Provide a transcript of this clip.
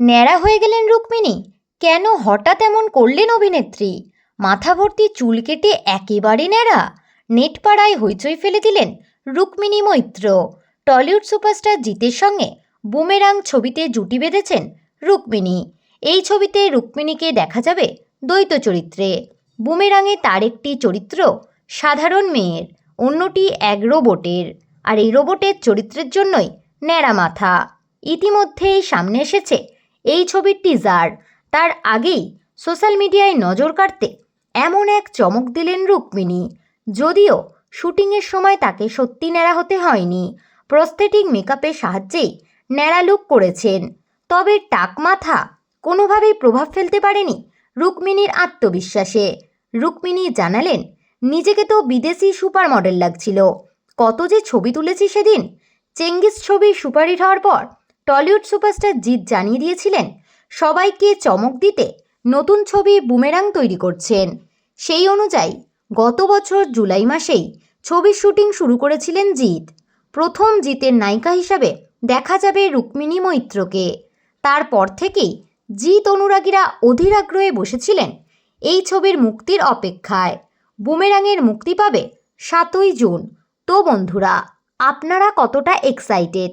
ন্যাড়া হয়ে গেলেন রুক্মিণী। কেন হঠাৎ এমন করলেন অভিনেত্রী? মাথা ভর্তি চুল কেটে একেবারে ন্যাড়া। নেটপাড়ায় হইচই ফেলে দিলেন রুক্মিণী মৈত্র। টলিউড সুপারস্টার জিতের সঙ্গে বুমেরাং ছবিতে জুটি বেঁধেছেন রুক্মিণী। এই ছবিতে রুক্মিণীকে দেখা যাবে দ্বৈত চরিত্রে। বুমেরাঙে তার একটি চরিত্র সাধারণ মেয়ের, অন্যটি এক রোবটের। আর এই রোবটের চরিত্রের জন্যই ন্যাড়া মাথা। ইতিমধ্যেই সামনে এসেছে এই ছবির টিজার তার আগেই সোশ্যাল মিডিয়ায় নজর কাড়তে এমন এক চমক দিলেন রুক্মিণী। যদিও শুটিংয়ের সময় তাকে সত্যি ন্যাড়া হতে হয়নি। প্রস্থেটিক মেকআপের সাহায্যেই ন্যাড়া লুক করেছেন। তবে টাক মাথা কোনোভাবেই প্রভাব ফেলতে পারেনি রুক্মিণীর আত্মবিশ্বাসে। রুক্মিণী জানালেন, নিজেকে তো বিদেশি সুপার মডেল লাগছিল। কত যে ছবি তুলেছি সেদিন, চেঙ্গিস ছবি সুপারহিট হওয়ার পর টলিউড সুপারস্টার জিৎ জানিয়ে দিয়েছিলেন, সবাইকে চমক দিতে নতুন ছবি বুমেরাং তৈরি করছেন। সেই অনুযায়ী, গত বছর জুলাই মাসেই ছবির শুটিং শুরু করেছিলেন জিৎ। প্রথম জিতের নায়িকা হিসাবে দেখা যাবে রুক্মিণী মৈত্রকে। তারপর থেকেই জিৎ অনুরাগীরা অধীর আগ্রহে বসেছিলেন এই ছবির মুক্তির অপেক্ষায়। বুমেরাঙের মুক্তি পাবে সাতই জুন। তো বন্ধুরা, আপনারা কতটা এক্সাইটেড